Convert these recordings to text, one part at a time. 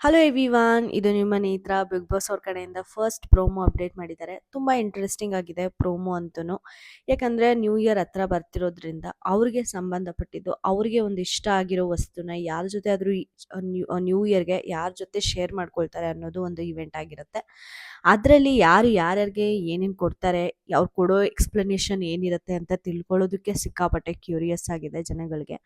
Hello ಎವಿವಾನ್ ಇದು ನಿಮ್ಮ ನೇತ್ರ ಬಿಗ್ ಬಾಸ್ ಅವ್ರ ಕಡೆಯಿಂದ ಫಸ್ಟ್ ಪ್ರೋಮೋ ಅಪ್ಡೇಟ್ ಮಾಡಿದ್ದಾರೆ. ತುಂಬಾ ಇಂಟ್ರೆಸ್ಟಿಂಗ್ ಆಗಿದೆ ಪ್ರೋಮೋ ಅಂತೂ ಯಾಕಂದ್ರೆ ನ್ಯೂ ಇಯರ್ ಹತ್ರ ಬರ್ತಿರೋದ್ರಿಂದ ಅವ್ರಿಗೆ ಸಂಬಂಧಪಟ್ಟಿದ್ದು, ಅವ್ರಿಗೆ ಒಂದು ಇಷ್ಟ ಆಗಿರೋ ವಸ್ತುನ ಯಾರ ಜೊತೆ ಆದ್ರೂ ನ್ಯೂ ಇಯರ್ಗೆ ಯಾರ ಜೊತೆ ಶೇರ್ ಮಾಡ್ಕೊಳ್ತಾರೆ ಅನ್ನೋದು ಒಂದು ಇವೆಂಟ್ ಆಗಿರುತ್ತೆ. ಅದರಲ್ಲಿ ಯಾರು ಯಾರ್ಯಾರಿಗೆ ಏನೇನು ಕೊಡ್ತಾರೆ, ಅವ್ರು ಕೊಡೋ ಎಕ್ಸ್ಪ್ಲನೇಷನ್ ಏನಿರುತ್ತೆ ಅಂತ ತಿಳ್ಕೊಳ್ಳೋದಕ್ಕೆ ಸಿಕ್ಕಾಪಟ್ಟೆ ಕ್ಯೂರಿಯಸ್ ಆಗಿದೆ ಜನಗಳಿಗೆ.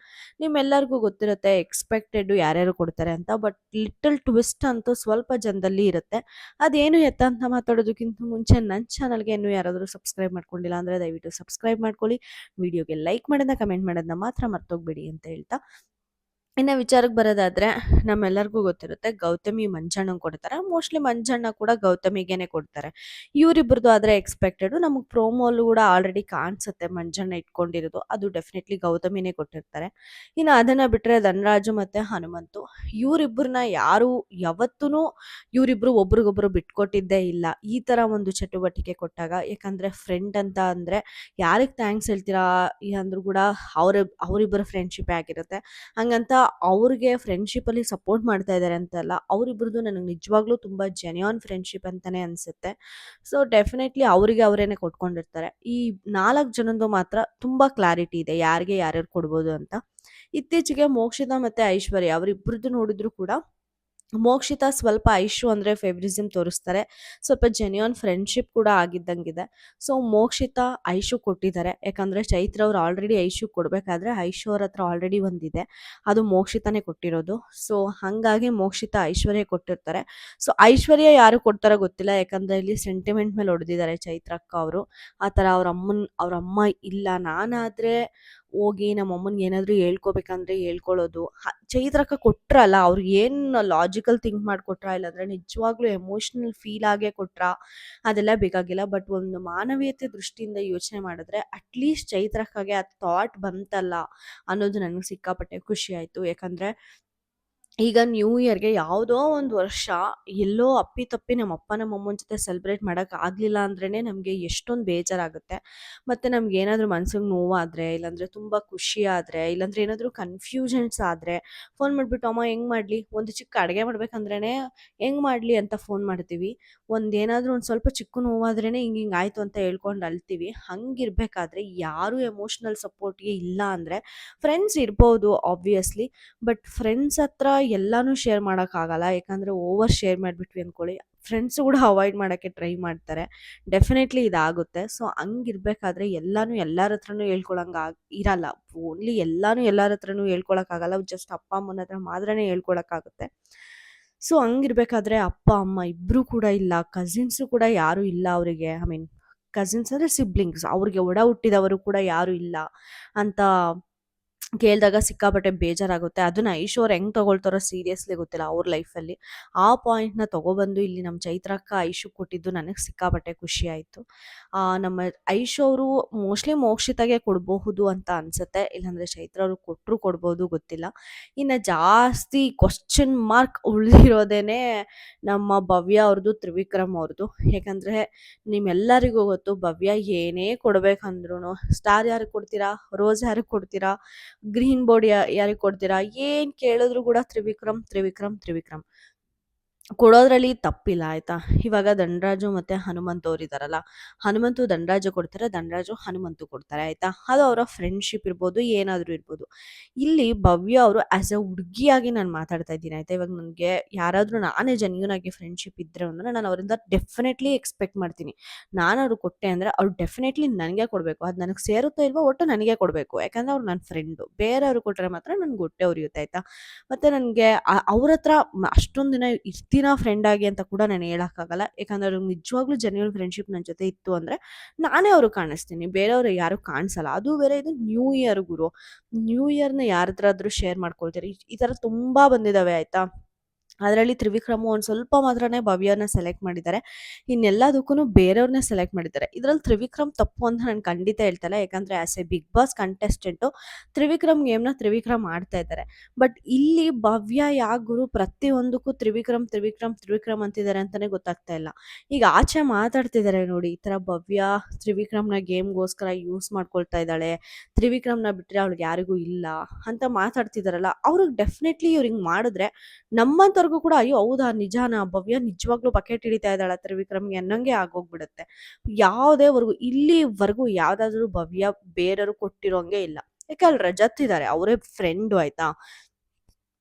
ನಿಮ್ಮೆಲ್ಲರಿಗೂ ಗೊತ್ತಿರುತ್ತೆ ಎಕ್ಸ್ಪೆಕ್ಟೆಡ್ ಯಾರ್ಯಾರು ಕೊಡ್ತಾರೆ ಅಂತ ಬಟ್ ಲಿಟಲ್ ಟ್ವಿಸ್ಟ್ ಅಂತೂ ಸ್ವಲ್ಪ ಜನದಲ್ಲಿ ಇರುತ್ತೆ. ಅದೇನು ಎತ್ತ ಅಂತ ಮಾತಾಡೋದಕ್ಕಿಂತ ಮುಂಚೆ ನನ್ನ ಚಾನಲ್ಗೆ ಇನ್ನೂ ಯಾರಾದರೂ ಸಬ್ಸ್ಕ್ರೈಬ್ ಮಾಡ್ಕೊಂಡಿಲ್ಲ ಅಂದರೆ ದಯವಿಟ್ಟು ಸಬ್ಸ್ಕ್ರೈಬ್ ಮಾಡ್ಕೊಳ್ಳಿ. ವಿಡಿಯೋಗೆ ಲೈಕ್ ಮಾಡೋದನ್ನ ಕಮೆಂಟ್ ಮಾಡೋದನ್ನ ಮಾತ್ರ ಮರ್ತೋಗ್ಬೇಡಿ ಅಂತ ಹೇಳ್ತಾ ಇನ್ನು ವಿಚಾರಕ್ಕೆ ಬರೋದಾದ್ರೆ ನಮ್ಮೆಲ್ಲರಿಗೂ ಗೊತ್ತಿರುತ್ತೆ ಗೌತಮಿ ಮಂಜಣ್ಣ ಕೊಡ್ತಾರೆ. ಮೋಸ್ಟ್ಲಿ ಮಂಜಣ್ಣ ಕೂಡ ಗೌತಮಿಗೇನೆ ಕೊಡ್ತಾರೆ. ಇವರಿಬ್ಬರದು ಆದರೆ ಎಕ್ಸ್ಪೆಕ್ಟೆಡ್ ನಮಗೆ ಪ್ರೋಮೋಲು ಕೂಡ ಆಲ್ರೆಡಿ ಕಾಣಿಸುತ್ತೆ ಮಂಜಣ್ಣ ಇಟ್ಕೊಂಡಿರೋದು. ಅದು ಡೆಫಿನೆಟ್ಲಿ ಗೌತಮಿನೇ ಕೊಟ್ಟಿರ್ತಾರೆ. ಇನ್ನು ಅದನ್ನ ಬಿಟ್ಟರೆ ಧನರಾಜು ಮತ್ತೆ ಹನುಮಂತು. ಇವರಿಬ್ಬರನ್ನ ಯಾರು ಯಾವತ್ತೂ ಇವರಿಬ್ರು ಒಬ್ರಿಗೊಬ್ರು ಬಿಟ್ಕೊಟ್ಟಿದ್ದೇ ಇಲ್ಲ. ಈ ಥರ ಒಂದು ಚಟುವಟಿಕೆ ಕೊಟ್ಟಾಗ. ಯಾಕಂದ್ರೆ ಫ್ರೆಂಡ್ ಅಂತ ಅಂದರೆ ಯಾರಿಗೆ ಥ್ಯಾಂಕ್ಸ್ ಹೇಳ್ತೀರಾ ಅಂದ್ರೂ ಕೂಡ ಅವ್ರ, ಅವರಿಬ್ಬರ ಫ್ರೆಂಡ್ಶಿಪ್ ಆಗಿರುತ್ತೆ. ಹಂಗಂತ ಅವ್ರಿಗೆ ಫ್ರೆಂಡ್ಶಿಪ್ಪಲ್ಲಿ ಸಪೋರ್ಟ್ ಮಾಡ್ತಾ ಇದ್ದಾರೆ ಅಂತಲ್ಲ ಅವರಿಬ್ರದ್ದು ನನಗೆ ನಿಜವಾಗ್ಲೂ ತುಂಬ ಜೆನ್ಯೂನ್ ಫ್ರೆಂಡ್ಶಿಪ್ ಅಂತಲೇ ಅನಿಸುತ್ತೆ. ಸೊ ಡೆಫಿನೆಟ್ಲಿ ಅವರಿಗೆ ಅವರೇನೆ ಕೊಟ್ಕೊಂಡಿರ್ತಾರೆ. ಈ ನಾಲ್ಕು ಜನದ್ದು ಮಾತ್ರ ತುಂಬ ಕ್ಲಾರಿಟಿ ಇದೆ, ಯಾರಿಗೆ ಯಾರ್ಯಾರು ಕೊಡ್ಬೋದು ಅಂತ. ಇತ್ತೀಚೆಗೆ ಮೋಕ್ಷಿತ ಮತ್ತು ಐಶ್ವರ್ಯ ಅವರಿಬ್ಬರದ್ದು ನೋಡಿದ್ರು ಕೂಡ ಮೋಕ್ಷಿತ ಸ್ವಲ್ಪ ಐಶು ಅಂದರೆ ಫೇವ್ರಿಸಮ್ ತೋರಿಸ್ತಾರೆ. ಸ್ವಲ್ಪ ಜೆನ್ಯೂನ್ ಫ್ರೆಂಡ್ಶಿಪ್ ಕೂಡ ಆಗಿದ್ದಂಗಿದೆ. ಸೊ ಮೋಕ್ಷಿತ ಐಶು ಕೊಟ್ಟಿದ್ದಾರೆ. ಯಾಕಂದರೆ ಚೈತ್ರ ಅವ್ರು ಆಲ್ರೆಡಿ ಐಶು ಕೊಡಬೇಕಾದ್ರೆ ಐಶು ಅವ್ರ ಹತ್ರ ಆಲ್ರೆಡಿ ಒಂದಿದೆ. ಅದು ಮೋಕ್ಷಿತನೇ ಕೊಟ್ಟಿರೋದು. ಸೊ ಹಾಗಾಗಿ ಮೋಕ್ಷಿತ ಐಶ್ವರ್ಯ ಕೊಟ್ಟಿರ್ತಾರೆ. ಸೊ ಐಶ್ವರ್ಯ ಯಾರು ಕೊಡ್ತಾರೋ ಗೊತ್ತಿಲ್ಲ. ಯಾಕಂದರೆ ಇಲ್ಲಿ ಸೆಂಟಿಮೆಂಟ್ ಮೇಲೆ ಹೊಡೆದಿದ್ದಾರೆ ಚೈತ್ರಕ್ಕ ಅವರು. ಆ ಥರ ಅವ್ರ ಅಮ್ಮನ, ಅವ್ರ ಅಮ್ಮ ಇಲ್ಲ. ನಾನಾದರೆ ಹೋಗಿ ನಮ್ಮ ಅಮ್ಮನಿಗೆ ಏನಾದರೂ ಹೇಳ್ಕೊಬೇಕಂದ್ರೆ ಹೇಳ್ಕೊಳ್ಳೋದು ಚೈತ್ರಕ ಕೊಟ್ರಲ್ಲ ಅವ್ರಿಗೆ ಏನು ಲಾಜಿಕಲ್ ಥಿಂಕ್ ಮಾಡಿಕೊಟ್ರ ಇಲ್ಲಾಂದ್ರೆ ನಿಜವಾಗ್ಲೂ ಎಮೋಷ್ನಲ್ ಫೀಲ್ ಆಗೇ ಕೊಟ್ರ, ಅದೆಲ್ಲ ಬೇಕಾಗಿಲ್ಲ. ಬಟ್ ಒಂದು ಮಾನವೀಯತೆ ದೃಷ್ಟಿಯಿಂದ ಯೋಚನೆ ಮಾಡಿದ್ರೆ ಅಟ್ಲೀಸ್ಟ್ ಚೈತ್ರಕ್ಕಾಗೆ ಆ ಥಾಟ್ ಬಂತಲ್ಲ ಅನ್ನೋದು ನನಗೆ ಸಿಕ್ಕಾಪಟ್ಟೆ ಖುಷಿ ಆಯಿತು. ಯಾಕಂದರೆ ಈಗ ನ್ಯೂ ಇಯರ್ಗೆ ಯಾವುದೋ ಒಂದು ವರ್ಷ ಎಲ್ಲೋ ಅಪ್ಪಿತಪ್ಪಿ ನಮ್ಮ ಅಪ್ಪ ನಮ್ಮ ಅಮ್ಮನ ಜೊತೆ ಸೆಲೆಬ್ರೇಟ್ ಮಾಡೋಕೆ ಆಗಲಿಲ್ಲ ಅಂದ್ರೇ ನಮಗೆ ಎಷ್ಟೊಂದು ಬೇಜಾರಾಗುತ್ತೆ. ಮತ್ತು ನಮ್ಗೆ ಏನಾದರೂ ಮನ್ಸಿಗೆ ನೋವಾದರೆ, ಇಲ್ಲಾಂದರೆ ತುಂಬ ಖುಷಿ ಆದರೆ ಇಲ್ಲಾಂದ್ರೆ ಏನಾದರೂ ಕನ್ಫ್ಯೂಷನ್ಸ್ ಆದರೆ ಫೋನ್ ಮಾಡಿಬಿಟ್ಟು, ಅಮ್ಮ, ಹೆಂಗೆ ಮಾಡಲಿ? ಒಂದು ಚಿಕ್ಕ ಅಡುಗೆ ಮಾಡ್ಬೇಕಂದ್ರೇ ಹೆಂಗೆ ಮಾಡಲಿ? ಅಂತ ಫೋನ್ ಮಾಡ್ತೀವಿ. ಒಂದು ಏನಾದರೂ ಒಂದು ಸ್ವಲ್ಪ ಚಿಕ್ಕ ನೋವಾದ್ರೇ ಹಿಂಗೆ ಹಿಂಗೆ ಆಯಿತು ಅಂತ ಹೇಳ್ಕೊಂಡು ಅಳ್ತೀವಿ. ಹಂಗಿರ್ಬೇಕಾದ್ರೆ ಯಾರೂ ಎಮೋಷ್ನಲ್ ಸಪೋರ್ಟ್ಗೆ ಇಲ್ಲ ಅಂದರೆ ಫ್ರೆಂಡ್ಸ್ ಇರ್ಬೋದು ಆಬ್ವಿಯಸ್ಲಿ ಬಟ್ ಫ್ರೆಂಡ್ಸ್ ಹತ್ರ ಎಲ್ಲಾನು ಶೇರ್ ಮಾಡೋಕ್ಕಾಗಲ್ಲ. ಯಾಕಂದರೆ ಓವರ್ ಶೇರ್ ಮಾಡಿಬಿಟ್ವಿ ಅಂದ್ಕೊಳ್ಳಿ ಫ್ರೆಂಡ್ಸ್ ಕೂಡ ಅವಾಯ್ಡ್ ಮಾಡೋಕ್ಕೆ ಟ್ರೈ ಮಾಡ್ತಾರೆ. ಡೆಫಿನೆಟ್ಲಿ ಇದಾಗುತ್ತೆ. ಸೊ ಹಂಗಿರ್ಬೇಕಾದ್ರೆ ಎಲ್ಲಾನು ಎಲ್ಲರ ಹತ್ರನೂ ಹೇಳ್ಕೊಳಂಗೆ ಇರಲ್ಲ. ಓನ್ಲಿ ಎಲ್ಲಾನು ಎಲ್ಲರ ಹತ್ರನೂ ಹೇಳ್ಕೊಳಕ್ಕಾಗಲ್ಲ. ಜಸ್ಟ್ ಅಪ್ಪ, ಅಮ್ಮನ ಹತ್ರ ಮಾತ್ರನೇ ಹೇಳ್ಕೊಳಕ್ಕಾಗುತ್ತೆ. ಸೊ ಹಂಗಿರ್ಬೇಕಾದ್ರೆ ಅಪ್ಪ, ಅಮ್ಮ ಇಬ್ಬರು ಕೂಡ ಇಲ್ಲ. ಕಸಿನ್ಸು ಕೂಡ ಯಾರೂ ಇಲ್ಲ ಅವರಿಗೆ. ಐ ಮೀನ್ ಕಸಿನ್ಸ್ ಅಂದರೆ ಸಿಬ್ಲಿಂಗ್ಸ್ ಅವ್ರಿಗೆ ಒಡ ಹುಟ್ಟಿದವರು ಕೂಡ ಯಾರೂ ಇಲ್ಲ ಅಂತ ಕೇಳಿದಾಗ ಸಿಕ್ಕಾಪಟ್ಟೆ ಬೇಜಾರಾಗುತ್ತೆ. ಅದನ್ನ ಐಶೋರ್ ಹೆಂಗೆ ತಗೊಳ್ತಾರೋ ಸೀರಿಯಸ್ಲಿ ಗೊತ್ತಿಲ್ಲ ಅವ್ರ ಲೈಫಲ್ಲಿ ಆ ಪಾಯಿಂಟ್ನ ತಗೊಬಂದು ಇಲ್ಲಿ ನಮ್ಮ ಚೈತ್ರಕ್ಕ ಐಶು ಕೊಟ್ಟಿದ್ದು ನನಗೆ ಸಿಕ್ಕಾಪಟ್ಟೆ ಖುಷಿ ಆಯಿತು. ನಮ್ಮ ಐಶು ಅವರು ಮೋಸ್ಟ್ಲಿ ಮೋಕ್ಷಿತಾಗೆ ಕೊಡಬಹುದು ಅಂತ ಅನ್ಸುತ್ತೆ. ಇಲ್ಲಾಂದ್ರೆ ಚೈತ್ರ ಅವರು ಕೊಟ್ಟರು ಕೊಡ್ಬೋದು ಗೊತ್ತಿಲ್ಲ. ಇನ್ನು ಜಾಸ್ತಿ ಕ್ವಶನ್ ಮಾರ್ಕ್ ಉಳಿದಿರೋದೇನೆ ನಮ್ಮ ಭವ್ಯ ಅವ್ರದ್ದು ತ್ರಿವಿಕ್ರಮ್ ಅವ್ರದ್ದು ಯಾಕಂದರೆ ನಿಮ್ಮೆಲ್ಲರಿಗೂ ಗೊತ್ತು ಭವ್ಯ ಏನೇ ಕೊಡ್ಬೇಕಂದ್ರು ಸ್ಟಾರ್ ಯಾರಿಗೆ ಕೊಡ್ತೀರಾ? ರೋಸ್ ಯಾರಿಗೆ ಕೊಡ್ತೀರಾ? ಗ್ರೀನ್ ಬೋರ್ಡ್ ಯಾರಿಗೆ ಕೊಡ್ತೀರಾ? ಏನ್ ಕೇಳಿದ್ರು ಕೂಡ ತ್ರಿವಿಕ್ರಮ್ ತ್ರಿವಿಕ್ರಮ್ ತ್ರಿವಿಕ್ರಮ್. ಕೊಡೋದ್ರಲ್ಲಿ ತಪ್ಪಿಲ್ಲ, ಆಯ್ತಾ? ಇವಾಗ ದಂಡರಾಜು ಮತ್ತೆ ಹನುಮಂತು ಇದಾರಲ್ಲ, ಹನುಮಂತು ಧನರಾಜು ಕೊಡ್ತಾರೆ ದಂಡರಾಜು ಹನುಮಂತು ಕೊಡ್ತಾರೆ, ಆಯ್ತಾ? ಅದು ಅವರ ಫ್ರೆಂಡ್ಶಿಪ್ ಇರ್ಬೋದು, ಏನಾದರೂ ಇರ್ಬೋದು. ಇಲ್ಲಿ ಭವ್ಯ ಅವರು ಆಸ್ ಎ ಹುಡುಗಿಯಾಗಿ ನಾನು ಮಾತಾಡ್ತಾ ಇದ್ದೀನಿ, ಆಯ್ತಾ? ಇವಾಗ ನನಗೆ ಯಾರಾದರೂ ನಾನೇ ಜನ್ಯೂನ್ ಆಗಿ ಫ್ರೆಂಡ್ಶಿಪ್ ಇದ್ರೆ ಅಂದ್ರೆ ನಾನು ಅವರಿಂದ ಡೆಫಿನೆಟ್ಲಿ ಎಕ್ಸ್ಪೆಕ್ಟ್ ಮಾಡ್ತೀನಿ. ನಾನು ಅವ್ರು ಕೊಟ್ಟೆ ಅಂದರೆ ಅವ್ರು ಡೆಫಿನೆಟ್ಲಿ ನನಗೆ ಕೊಡಬೇಕು. ಅದು ನನಗೆ ಸೇರುತ್ತೋ ಇಲ್ವೋ ಒಟ್ಟು ನನಗೆ ಕೊಡಬೇಕು. ಯಾಕಂದ್ರೆ ಅವ್ರು ನನ್ನ ಫ್ರೆಂಡು ಬೇರೆಯವ್ರು ಕೊಟ್ಟರೆ ಮಾತ್ರ ನನಗೆ ಹೊಟ್ಟೆ ಉರಿಯುತ್ತೆ, ಆಯ್ತಾ? ಮತ್ತು ನನಗೆ ಅವ್ರ ಹತ್ರ ಅಷ್ಟೊಂದು ದಿನ ಇರ್ತೀನ ಫ್ರೆಂಡ್ ಆಗಿ ಅಂತ ಕೂಡ ನಾನು ಹೇಳೋಕ್ಕಾಗಲ್ಲ. ಯಾಕಂದ್ರೆ ಅವ್ರಿಗೆ ನಿಜವಾಗ್ಲೂ ಜೆನ್ಯೂನ್ ಫ್ರೆಂಡ್ಶಿಪ್ ನನ್ನ ಜೊತೆ ಇತ್ತು ಅಂದರೆ ನಾನೇ ಅವ್ರು ಕಾಣಿಸ್ತೀನಿ. ಬೇರೆಯವರು ಯಾರು ಕಾಣಿಸಲ್ಲ. ಅದು ಬೇರೆ ಇದು ನ್ಯೂ ಇಯರ್ ಗುರು. ನ್ಯೂ ನ ಆದರೂ ಶೇರ್ ಮಾಡ್ಕೊಳ್ತೀರಿ. ಈ- ಥರ ತುಂಬ ಬಂದಿದ್ದಾವೆ ಆಯಿತಾ? ಅದರಲ್ಲಿ ತ್ರಿವಿಕ್ರಮು ಒಂದು ಸ್ವಲ್ಪ ಮಾತ್ರನೇ ಭವ್ಯನ ಸೆಲೆಕ್ಟ್ ಮಾಡಿದ್ದಾರೆ. ಇನ್ನೆಲ್ಲದಕ್ಕೂ ಬೇರೆಯವ್ರನ್ನೇ ಸೆಲೆಕ್ಟ್ ಮಾಡಿದ್ದಾರೆ. ಇದರಲ್ಲಿ ತ್ರಿವಿಕ್ರಮ್ ತಪ್ಪು ಅಂತ ನಾನು ಖಂಡಿತ ಹೇಳ್ತಲ್ಲ, ಯಾಕಂದರೆ as a Bigg Boss contestant Trivikram ಗೇಮ್ನ Trivikram ಆಡ್ತಾ ಇದ್ದಾರೆ. ಬಟ್ ಇಲ್ಲಿ ಭವ್ಯ ಯಾಗುರು ಗುರು ಪ್ರತಿಯೊಂದಕ್ಕೂ ತ್ರಿವಿಕ್ರಮ್ ತ್ರಿವಿಕ್ರಮ್ ತ್ರಿವಿಕ್ರಮ್ ಅಂತಿದ್ದಾರೆ ಅಂತಲೇ ಗೊತ್ತಾಗ್ತಾ ಇಲ್ಲ. ಈಗ ಆಚೆ ಮಾತಾಡ್ತಿದ್ದಾರೆ ನೋಡಿ, ಈ ಥರ ಭವ್ಯ ತ್ರಿವಿಕ್ರಮ್ನ ಗೇಮ್ಗೋಸ್ಕರ ಯೂಸ್ ಮಾಡ್ಕೊಳ್ತಾ ಇದ್ದಾಳೆ, ತ್ರಿವಿಕ್ರಮ್ನ ಬಿಟ್ಟರೆ ಅವ್ಳಿಗೆ ಯಾರಿಗೂ ಇಲ್ಲ ಅಂತ ಮಾತಾಡ್ತಿದ್ದಾರಲ್ಲ, ಅವ್ರಿಗೆ ಡೆಫಿನೆಟ್ಲಿ ಇವ್ರು ಹಿಂಗೆ ಮಾಡಿದ್ರೆ ನಮ್ಮಂಥವ್ರಿಗೂ ಎಲ್ಲರಿಗೂ ಕೂಡ ಅಯ್ಯೋ ಹೌದಾ ನಿಜಾನ ಭವ್ಯ ನಿಜವಾಗ್ಲೂ ಬಕೆಟ್ ಹಿಡಿತಾ ಇದ್ದಾಳೆ ತ್ರಿವಿಕ್ರಮ್ಗೆ ಅನ್ನಂಗೆ ಆಗೋಗ್ಬಿಡುತ್ತೆ. ಯಾವುದೇವರೆಗೂ ಇಲ್ಲಿವರೆಗೂ ಯಾವ್ದಾದ್ರು ಭವ್ಯ ಬೇರೆಯವರು ಕೊಟ್ಟಿರೋಂಗೆ ಇಲ್ಲ. ಯಾಕೆ ಅಲ್ಲಿ ರಜತ್ ಇದ್ದಾರೆ, ಅವರೇ ಫ್ರೆಂಡು ಆಯ್ತಾ?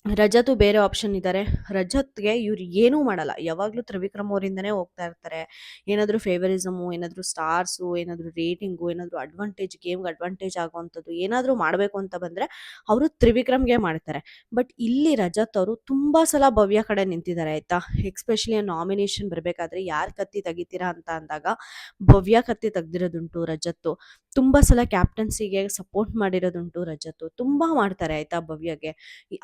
ರಜತು ಬೇರೆ ಆಪ್ಷನ್ ಇದ್ದಾರೆ ರಜತ್ಗೆ ಇವ್ರು ಏನೂ ಮಾಡಲ್ಲ. ಯಾವಾಗಲೂ ತ್ರಿವಿಕ್ರಮ್ ಅವರಿಂದನೇ ಹೋಗ್ತಾ ಇರ್ತಾರೆ. ಏನಾದರೂ ಫೇವರಿಸಮು ಏನಾದರೂ ಸ್ಟಾರ್ಸು ಏನಾದರೂ ರೇಟಿಂಗು ಏನಾದರೂ ಅಡ್ವಾಂಟೇಜ್ ಗೇಮ್ಗೆ ಅಡ್ವಾಂಟೇಜ್ ಆಗುವಂಥದ್ದು ಏನಾದರೂ ಮಾಡಬೇಕು ಅಂತ ಬಂದರೆ ಅವರು ತ್ರಿವಿಕ್ರಮ್ಗೆ ಮಾಡ್ತಾರೆ. ಬಟ್ ಇಲ್ಲಿ ರಜತ್ ಅವರು ತುಂಬ ಸಲ ಭವ್ಯ ಕಡೆ ನಿಂತಿದ್ದಾರೆ ಆಯ್ತಾ? ಎಕ್ಸ್ಪೆಷಲಿ ನಾಮಿನೇಷನ್ ಬರಬೇಕಾದ್ರೆ ಯಾರು ಕತ್ತಿ ತೆಗಿತೀರಾ ಅಂತ ಅಂದಾಗ ಭವ್ಯ ಕತ್ತಿ ತೆಗ್ದಿರೋದುಂಟು ರಜತ್ತು. ತುಂಬ ಸಲ ಕ್ಯಾಪ್ಟನ್ಸಿಗೆ ಸಪೋರ್ಟ್ ಮಾಡಿರೋದುಂಟು ರಜತ್ತು. ತುಂಬ ಮಾಡ್ತಾರೆ ಆಯ್ತಾ ಭವ್ಯಗೆ.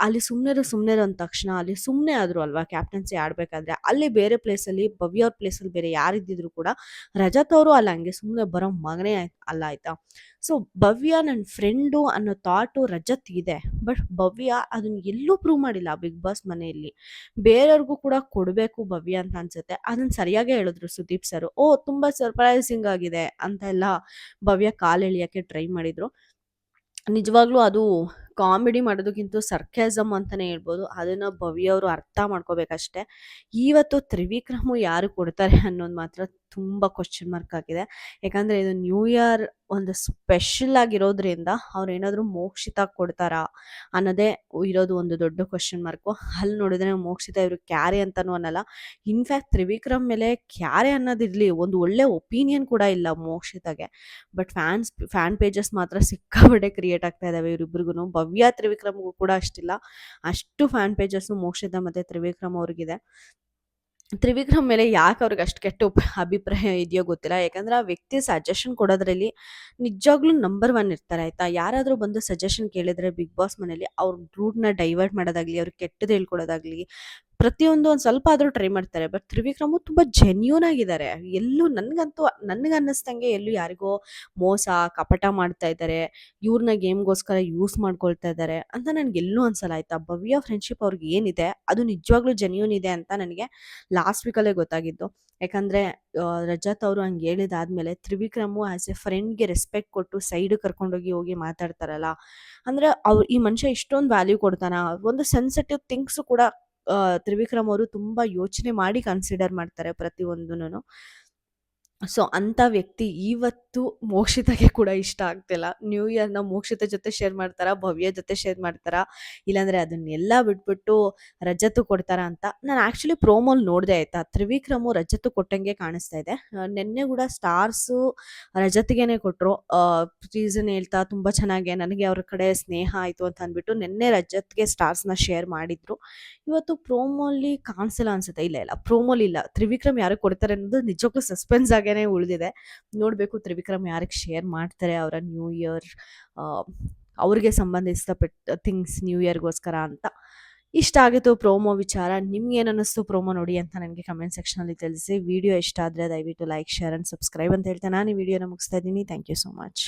ಅಲ್ಲಿ ಸುಮ್ಮನೆ ಸುಮ್ಮನೆ ಅಂದ ತಕ್ಷಣ ಅಲ್ಲಿ ಸುಮ್ಮನೆ ಆದ್ರು ಅಲ್ವಾ ಕ್ಯಾಪ್ಟನ್ಸಿ ಆಡಬೇಕಾದ್ರೆ. ಅಲ್ಲಿ ಬೇರೆ ಪ್ಲೇಸಲ್ಲಿ ಭವ್ಯ ಅವ್ರ ಪ್ಲೇಸಲ್ಲಿ ಬೇರೆ ಯಾರಿದ್ದಿದ್ರು ಕೂಡ ರಜತ್ ಅವರು ಅಲ್ಲ ಹಂಗೆ ಸುಮ್ಮನೆ ಬರೋ ಮಗನೇ ಅಲ್ಲ ಆಯ್ತಾ? ಸೊ ಭವ್ಯ ನನ್ನ ಫ್ರೆಂಡು ಅನ್ನೋ ಥಾಟು ರಜತ್ ಇದೆ. ಬಟ್ ಭವ್ಯ ಅದನ್ನ ಎಲ್ಲೂ ಪ್ರೂವ್ ಮಾಡಿಲ್ಲ ಬಿಗ್ ಬಾಸ್ ಮನೆಯಲ್ಲಿ. ಬೇರೆಯವ್ರಿಗೂ ಕೂಡ ಕೊಡಬೇಕು ಭವ್ಯ ಅಂತ ಅನ್ಸುತ್ತೆ. ಅದನ್ನ ಸರಿಯಾಗೇ ಹೇಳಿದ್ರು ಸುದೀಪ್ ಸರ್. ಓ, ತುಂಬಾ ಸರ್ಪ್ರೈಸಿಂಗ್ ಆಗಿದೆ ಅಂತ ಎಲ್ಲ ಭವ್ಯ ಕಾಲ್ ಎಳಿಯಕ್ಕೆ ಟ್ರೈ ಮಾಡಿದ್ರು. ನಿಜವಾಗ್ಲೂ ಅದು ಕಾಮಿಡಿ ಮಾಡೋದಕ್ಕಿಂತ ಸರ್ಕ್ಯಾಸಮ್ ಅಂತಾನೆ ಹೇಳ್ಬೋದು. ಅದನ್ನ ಭವ್ಯವರು ಅರ್ಥ ಮಾಡ್ಕೋಬೇಕಷ್ಟೇ. ಇವತ್ತು ತ್ರಿವಿಕ್ರಮು ಯಾರು ಕೊಡ್ತಾರೆ ಅನ್ನೋದು ಮಾತ್ರ ತುಂಬ ಕ್ವಶನ್ ಮಾರ್ಕ್ ಆಗಿದೆ. ಯಾಕಂದ್ರೆ ಇದು ನ್ಯೂ ಇಯರ್ ಒಂದು ಸ್ಪೆಷಲ್ ಆಗಿರೋದ್ರಿಂದ ಅವ್ರು ಏನಾದರೂ ಮೋಕ್ಷಿತ ಕೊಡ್ತಾರಾ ಅನ್ನೋದೇ ಇರೋದು ಒಂದು ದೊಡ್ಡ ಕ್ವಶನ್ ಮಾರ್ಕು ಅಲ್ಲಿ ನೋಡಿದ್ರೆ ಮೋಕ್ಷಿತ ಇವರು ಕ್ಯಾರೆ ಅಂತಾನೂ ಅನ್ನಲ್ಲ. ಇನ್ಫ್ಯಾಕ್ಟ್ ತ್ರಿವಿಕ್ರಮ್ ಮೇಲೆ ಕ್ಯಾರೆ ಅನ್ನೋದಿರಲಿ ಒಂದು ಒಳ್ಳೆ ಒಪಿನಿಯನ್ ಕೂಡ ಇಲ್ಲ ಮೋಕ್ಷಿತಗೆ. ಬಟ್ ಫ್ಯಾನ್ಸ್ ಫ್ಯಾನ್ ಪೇಜಸ್ ಮಾತ್ರ ಸಿಕ್ಕಾಪಟ್ಟೆ ಕ್ರಿಯೇಟ್ ಆಗ್ತಾ ಇದಾವೆ ಇವರಿಬ್ರಿಗೂ ಭವ್ಯ ತ್ರಿವಿಕ್ರಮ್ಗೂ ಕೂಡ ಅಷ್ಟಿಲ್ಲ. ಅಷ್ಟು ಫ್ಯಾನ್ ಪೇಜಸ್ ಮೋಕ್ಷದ ಮತ್ತೆ ತ್ರಿವಿಕ್ರಮ್ ಅವ್ರಿಗಿದೆ. ತ್ರಿವಿಕ್ರಮ್ ಮೇಲೆ ಯಾಕೆ ಅವ್ರಿಗೆ ಅಷ್ಟು ಕೆಟ್ಟ ಅಭಿಪ್ರಾಯ ಇದೆಯೋ ಗೊತ್ತಿಲ್ಲ. ಯಾಕಂದ್ರೆ ಆ ವ್ಯಕ್ತಿ ಸಜೆಷನ್ ಕೊಡೋದ್ರಲ್ಲಿ ನಿಜವಾಗ್ಲೂ ನಂಬರ್ ಒನ್ ಇರ್ತಾರೆ, ಆಯ್ತಾ? ಯಾರಾದರೂ ಬಂದು ಸಜೆಷನ್ ಕೇಳಿದ್ರೆ ಬಿಗ್ ಬಾಸ್ ಮನೇಲಿ ಅವ್ರ ರೂಡ್ನ ಡೈವರ್ಟ್ ಮಾಡೋದಾಗ್ಲಿ, ಅವ್ರಿಗೆ ಕೆಟ್ಟದ್ದು ಹೇಳ್ಕೊಡೋದಾಗ್ಲಿ ಪ್ರತಿಯೊಂದು ಒಂದು ಸ್ವಲ್ಪ ಆದರೂ ಟ್ರೈ ಮಾಡ್ತಾರೆ. ಬಟ್ ತ್ರಿವಿಕ್ರಮು ತುಂಬ ಜೆನ್ಯೂನ್ ಆಗಿದ್ದಾರೆ. ಎಲ್ಲೂ ನನಗಂತೂ, ನನಗೆ ಅನ್ನಿಸ್ದಂಗೆ ಎಲ್ಲೂ ಯಾರಿಗೋ ಮೋಸ, ಕಪಟ ಮಾಡ್ತಾ ಇದ್ದಾರೆ. ಇವ್ರನ್ನ ಗೇಮ್ಗೋಸ್ಕರ ಯೂಸ್ ಮಾಡ್ಕೊಳ್ತಾ ಇದ್ದಾರೆ ಅಂತ ನನಗೆ ಎಲ್ಲೂ ಅನ್ಸಲ್ಲ. ಆಯ್ತಾ? ಭವ್ಯ ಫ್ರೆಂಡ್ಶಿಪ್ ಅವ್ರಿಗೆ ಏನಿದೆ? ಅದು ನಿಜವಾಗ್ಲೂ ಜೆನ್ಯೂನ್ ಇದೆ ಅಂತ ನನಗೆ ಲಾಸ್ಟ್ ವೀಕಲ್ಲೇ ಗೊತ್ತಾಗಿದ್ದು. ಯಾಕಂದ್ರೆ ರಜತ್ ಅವರು ಹಂಗೆ ಹೇಳಿದಾದ್ಮೇಲೆ ತ್ರಿವಿಕ್ರಮು ಆಸ್ ಎ ಫ್ರೆಂಡ್ಗೆ ರೆಸ್ಪೆಕ್ಟ್ ಕೊಟ್ಟು ಸೈಡ್ ಕರ್ಕೊಂಡೋಗಿ ಹೋಗಿ ಮಾತಾಡ್ತಾರಲ್ಲ. ಅಂದ್ರೆ ಅವ್ರು ಈ ಮನುಷ್ಯ ಇಷ್ಟೊಂದು ವ್ಯಾಲ್ಯೂ ಕೊಡ್ತಾನ. ಒಂದು ಸೆನ್ಸಿಟಿವ್ ಥಿಂಗ್ಸ್ ಕೂಡ ತ್ರಿವಿಕ್ರಮ್ ಅವರು ತುಂಬಾ ಯೋಚನೆ ಮಾಡಿ ಕನ್ಸಿಡರ್ ಮಾಡ್ತಾರೆ ಪ್ರತಿಯೊಂದನ್ನು. ಸೊ ಅಂತ ವ್ಯಕ್ತಿ ಇವತ್ತು ಮೋಕ್ಷಿತಗೆ ಕೂಡ ಇಷ್ಟ ಆಗ್ತಿಲ್ಲ. ನ್ಯೂ ಇಯರ್ನ ಮೋಕ್ಷಿತ ಜೊತೆ ಶೇರ್ ಮಾಡ್ತಾರಾ, ಭವ್ಯ ಜೊತೆ ಶೇರ್ ಮಾಡ್ತಾರಾ, ಇಲ್ಲಾಂದ್ರೆ ಅದನ್ನೆಲ್ಲ ಬಿಟ್ಬಿಟ್ಟು ರಜತ್ತು ಕೊಡ್ತಾರಾ ಅಂತ ನಾನು ಆಕ್ಚುಲಿ ಪ್ರೋಮೋಲ್ ನೋಡಿದೆ ಆಯ್ತಾ? ತ್ರಿವಿಕ್ರಮು ರಜತ್ತು ಕೊಟ್ಟಂಗೆ ಕಾಣಿಸ್ತಾ ಇದೆ. ನಿನ್ನೆ ಕೂಡ ಸ್ಟಾರ್ಸು ರಜತ್ಗೆನೆ ಕೊಟ್ರು. ರೀಸನ್ ಹೇಳ್ತಾ ತುಂಬಾ ಚೆನ್ನಾಗಿ ನನಗೆ ಅವ್ರ ಕಡೆ ಸ್ನೇಹ ಆಯ್ತು ಅಂತ ಅಂದ್ಬಿಟ್ಟು ನಿನ್ನೆ ರಜತ್ಗೆ ಸ್ಟಾರ್ಸ್ನ ಶೇರ್ ಮಾಡಿದ್ರು. ಇವತ್ತು ಪ್ರೋಮೋಲಿ ಕಾಣಿಸಲ್ಲ ಅನ್ಸುತ್ತೆ. ಇಲ್ಲ ಇಲ್ಲ ಪ್ರೋಮೋಲಿ ಇಲ್ಲ. ತ್ರಿವಿಕ್ರಮ್ ಯಾರು ಕೊಡ್ತಾರೆ ಅನ್ನೋದು ನಿಜಕ್ಕೂ ಸಸ್ಪೆನ್ಸ್ ಆಗೇನೆ ಉಳಿದಿದೆ. ನೋಡಬೇಕು ತ್ರಿವಿಕ್ರಮ್ ಯಾರಿಗೆ ಶೇರ್ ಮಾಡ್ತಾರೆ ಅವರ ನ್ಯೂ ಇಯರ್ ಅವ್ರಿಗೆ ಸಂಬಂಧಿಸಿದ ಥಿಂಗ್ಸ್ ನ್ಯೂ ಇಯರ್ಗೋಸ್ಕರ ಅಂತ. ಇಷ್ಟ ಆಗಿತ್ತು ಪ್ರೋಮೋ ವಿಚಾರ. ನಿಮ್ಗೆ ಏನು ಅನ್ನಿಸ್ತು ಪ್ರೋಮೋ ನೋಡಿ ಅಂತ ನನಗೆ ಕಮೆಂಟ್ ಸೆಕ್ಷನಲ್ಲಿ ತಿಳಿಸಿ. ವಿಡಿಯೋ ಇಷ್ಟ ಆದರೆ ದಯವಿಟ್ಟು ಲೈಕ್ ಶೇರ್ ಆ್ಯಂಡ್ ಸಬ್ಸ್ಕ್ರೈಬ್ ಅಂತ ಹೇಳ್ತಾ ನಾನು ಈ ವಿಡಿಯೋನ ಮುಗಿಸ್ತಾ ಇದ್ದೀನಿ. Thank you so much